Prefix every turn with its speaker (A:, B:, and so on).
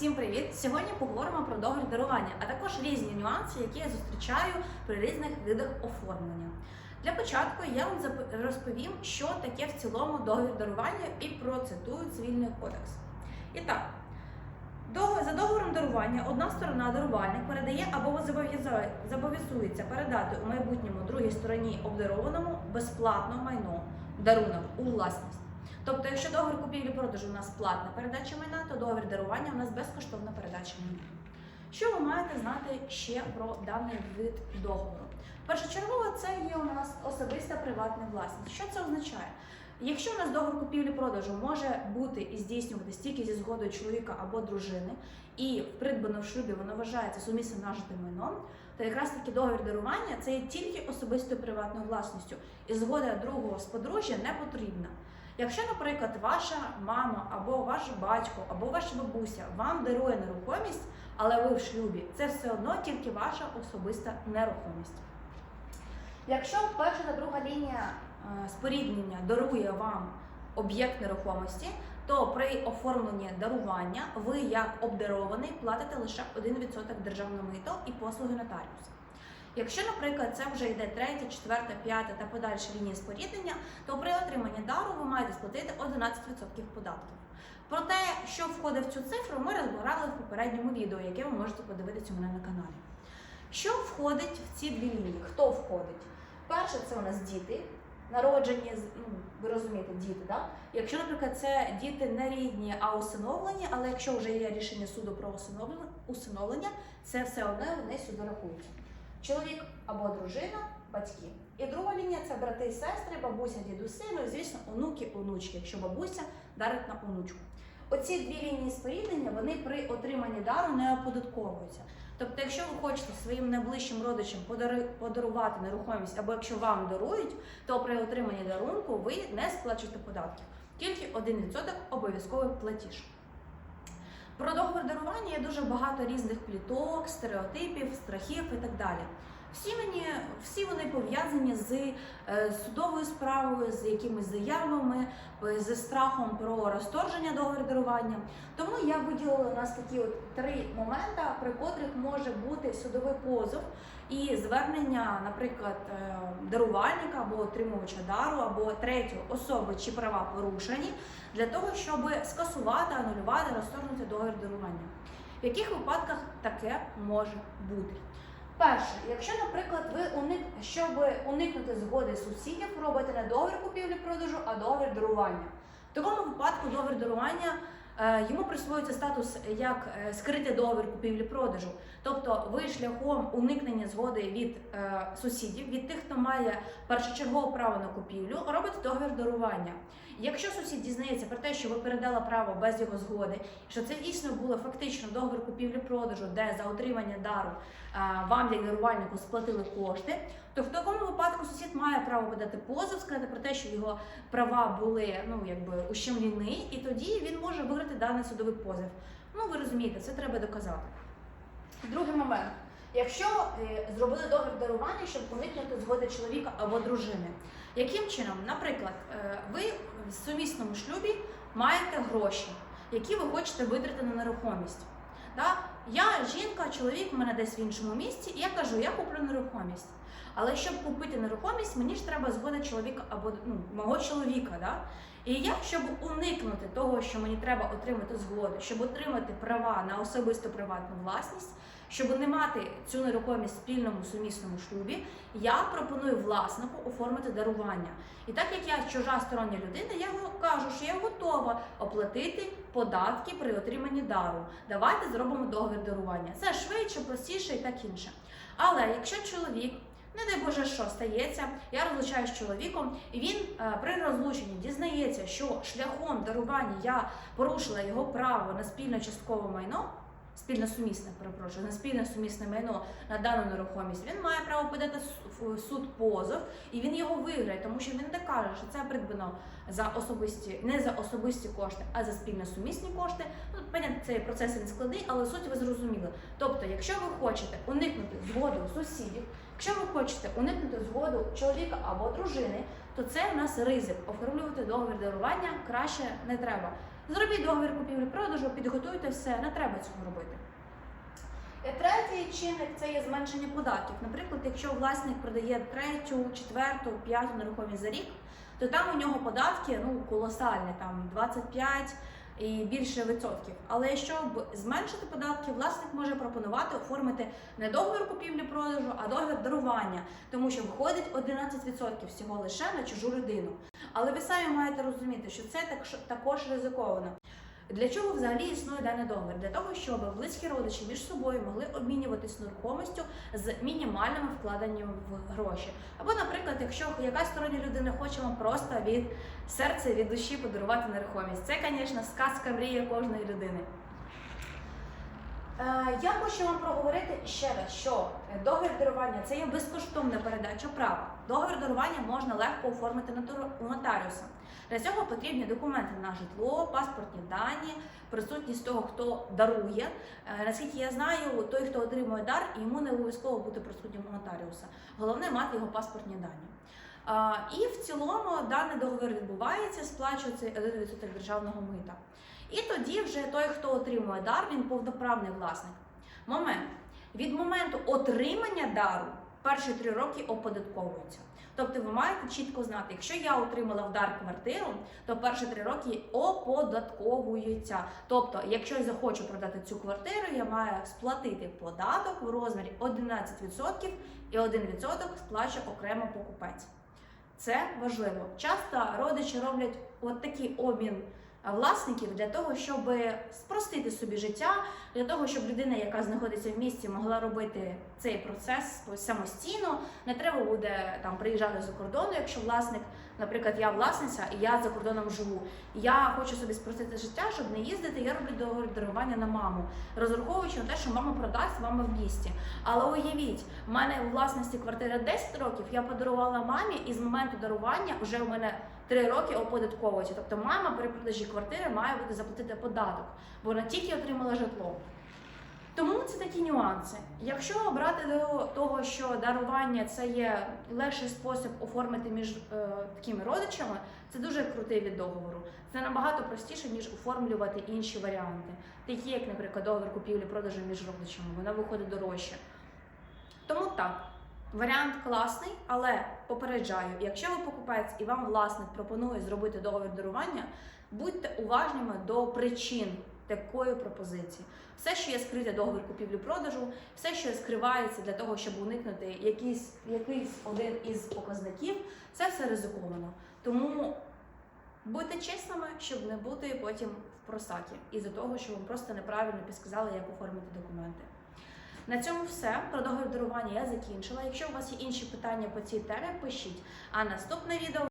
A: Всім привіт! Сьогодні поговоримо про договір дарування, а також різні нюанси, які я зустрічаю при різних видах оформлення. Для початку я вам розповім, що таке в цілому договір дарування і процитую цивільний кодекс. І так, за договором дарування одна сторона дарувальник передає або зобов'язується передати у майбутньому другій стороні обдарованому безплатно майно дарунок у власність. Тобто, якщо договір купівлі-продажу у нас платна передача майна, то договір дарування у нас безкоштовна передача майна. Що ви маєте знати ще про даний вид договору? Першочергово це є у нас особиста приватна власність. Що це означає? Якщо у нас договір купівлі-продажу може бути і здійснюватись тільки зі згодою чоловіка або дружини, і придбано в шлюбі воно вважається сумісним нажитим майном, то якраз таки договір дарування це є тільки особистою приватною власністю, і згода другого з подружжя не потрібна. Якщо, наприклад, ваша мама або ваш батько, або ваша бабуся вам дарує нерухомість, але ви в шлюбі, це все одно тільки ваша особиста нерухомість. Якщо перша та друга лінія е, споріднення дарує вам об'єкт нерухомості, то при оформленні дарування ви, як обдарований, платите лише 1% державного мито і послуги нотаріуса. Якщо, наприклад, це вже йде третя, четверта, п'ята та подальші лінії споріднення, то при отриманні дару ви маєте сплатити 11% податків. Про те, що входить в цю цифру, ми розбирали в попередньому відео, яке ви можете подивитися у мене на каналі. Що входить в ці дві лінії? Хто входить? Перше, це у нас діти, народжені, ну, ви розумієте, діти, так? Якщо, наприклад, це діти не рідні, а усиновлені, але якщо вже є рішення суду про усиновлення, це все одно вони сюди рахуються. Чоловік або дружина, батьки. І друга лінія це брати і сестри, бабуся, дідуси, ну і звісно, онуки, онучки, якщо бабуся дарить на онучку. Оці дві лінії споріднення вони при отриманні дару не оподатковуються. Тобто, якщо ви хочете своїм найближчим родичам подарувати нерухомість, або якщо вам дарують, то при отриманні дарунку ви не сплачуєте податків. Тільки 1% обов'язковий платіж. Про договір дарування є дуже багато різних пліток, стереотипів, страхів і так далі. Всі, мені, всі вони пов'язані з е, судовою справою, з якимись заявами, е, зі страхом про розторження договору дарування. Тому я виділила у нас такі от три моменти, при котрих може бути судовий позов і звернення, наприклад, е, дарувальника або отримувача дару, або третьої особи, чи права порушені, для того, щоб скасувати, анулювати, розторгнути договір дарування. В яких випадках таке може бути? Перше, якщо, наприклад, ви уник, щоб уникнути згоди сусідів, робите не договір купівлі-продажу, а договір дарування. В такому випадку договір дарування е, йому присвоюється статус як е, скритий договір купівлі-продажу. Тобто ви шляхом уникнення згоди від е, сусідів, від тих, хто має першочергове право на купівлю, робите договір дарування. Якщо сусід дізнається про те, що ви передали право без його згоди, що це дійсно було фактично договір купівлі-продажу, де за отримання дару а, вам, як дарувальнику, сплатили кошти, то в такому випадку сусід має право подати позов, сказати про те, що його права були ну якби ущемлені, і тоді він може виграти даний судовий позов. Ну ви розумієте, це треба доказати. Другий момент. Якщо е, зробили договір дарування, щоб уникнути згоди чоловіка або дружини, яким чином, наприклад, е, ви в сумісному шлюбі маєте гроші, які ви хочете витрати на нерухомість. Да? Я жінка, чоловік у мене десь в іншому місці, і я кажу, я куплю нерухомість. Але щоб купити нерухомість, мені ж треба згода чоловіка або ну, мого чоловіка. Да? І я, щоб уникнути того, що мені треба отримати згоду, щоб отримати права на особисту приватну власність, щоб не мати цю нерухомість в спільному сумісному шлюбі, я пропоную власнику оформити дарування. І так як я чужа стороння людина, я кажу, що я готова оплатити податки при отриманні дару. Давайте зробимо договір дарування. Це швидше, простіше і так інше. Але якщо чоловік не дай Боже, що стається, я розлучаюсь з чоловіком, і він е, при розлученні дізнається, що шляхом дарування я порушила його право на спільне часткове майно, спільно сумісне, перепрошую, на спільне сумісне майно на дану нерухомість. Він має право подати в суд позов, і він його виграє, тому що він докаже, що це придбано за особисті, не за особисті кошти, а за спільно сумісні кошти. Ну, понятно, цей процес він складний, але суть ви зрозуміли. Тобто, якщо ви хочете уникнути згоду сусідів, якщо ви хочете уникнути згоду чоловіка або дружини, то це у нас ризик. Оформлювати договір дарування краще не треба. Зробіть договір купівлі-продажу, підготуйте все, не треба цього робити. Е, Третій чинник це є зменшення податків. Наприклад, якщо власник продає третю, четверту, п'яту нерухомість за рік, то там у нього податки ну колосальні, там 25 і більше відсотків. Але щоб зменшити податки, власник може пропонувати оформити не договір купівлі-продажу, а договір дарування, тому що виходить 11% всього лише на чужу людину. Але ви самі маєте розуміти, що це так- також ризиковано. Для чого взагалі існує даний договір? Для того, щоб близькі родичі між собою могли обмінюватись нерухомістю з мінімальними вкладеннями в гроші. Або, наприклад, якщо якась стороння людина хоче вам просто від серця, від душі подарувати нерухомість. Це, звісно, сказка мрія кожної людини. Е, Я хочу вам проговорити ще раз, що договір дарування це є безкоштовна передача права. Договір дарування можна легко оформити у нотаріуса. Для цього потрібні документи на житло, паспортні дані, присутність того, хто дарує. Е, Наскільки я знаю, той, хто отримує дар, йому не обов'язково бути присутнім у нотаріуса. Головне мати його паспортні дані. І в цілому даний договір відбувається, сплачується 1% державного мита. І тоді вже той, хто отримує дар, він повноправний власник. Момент. Від моменту отримання дару перші три роки оподатковуються. Тобто ви маєте чітко знати, якщо я отримала в дар квартиру, то перші три роки оподатковуються. Тобто, якщо я захочу продати цю квартиру, я маю сплатити податок в розмірі 11% і 1% сплачує окремо покупець. Це важливо. Часто родичі роблять от такий обмін власників для того, щоб спростити собі життя, для того, щоб людина, яка знаходиться в місті, могла робити цей процес самостійно. Не треба буде там приїжджати за кордону, якщо власник, наприклад, я власниця і я за кордоном живу. Я хочу собі спростити життя, щоб не їздити. Я роблю дарування на маму, розраховуючи на те, що мама продасть мама в місті. Але уявіть, в мене у власності квартира 10 років, я подарувала мамі, і з моменту дарування вже у мене 3 роки оподатковується. Тобто мама при продажі квартири має бути заплатити податок, бо вона тільки отримала житло. Тому це такі нюанси. Якщо брати до того, що дарування це є легший спосіб оформити між е, такими родичами, це дуже крутий від договору. Це набагато простіше, ніж оформлювати інші варіанти, такі як, наприклад, договір купівлі-продажу між родичами, вона виходить дорожче. Тому так, варіант класний, але попереджаю, якщо ви покупець і вам власник пропонує зробити договір дарування, будьте уважними до причин такої пропозиції. Все, що є скрите договір купівлі-продажу, все, що скривається для того, щоб уникнути якийсь, якийсь один із показників, це все ризиковано. Тому будьте чесними, щоб не бути потім в просакі, із-за того, що вам просто неправильно підсказали, як оформити документи. На цьому все. Про договір дарування я закінчила. Якщо у вас є інші питання по цій темі, пишіть. А наступне відео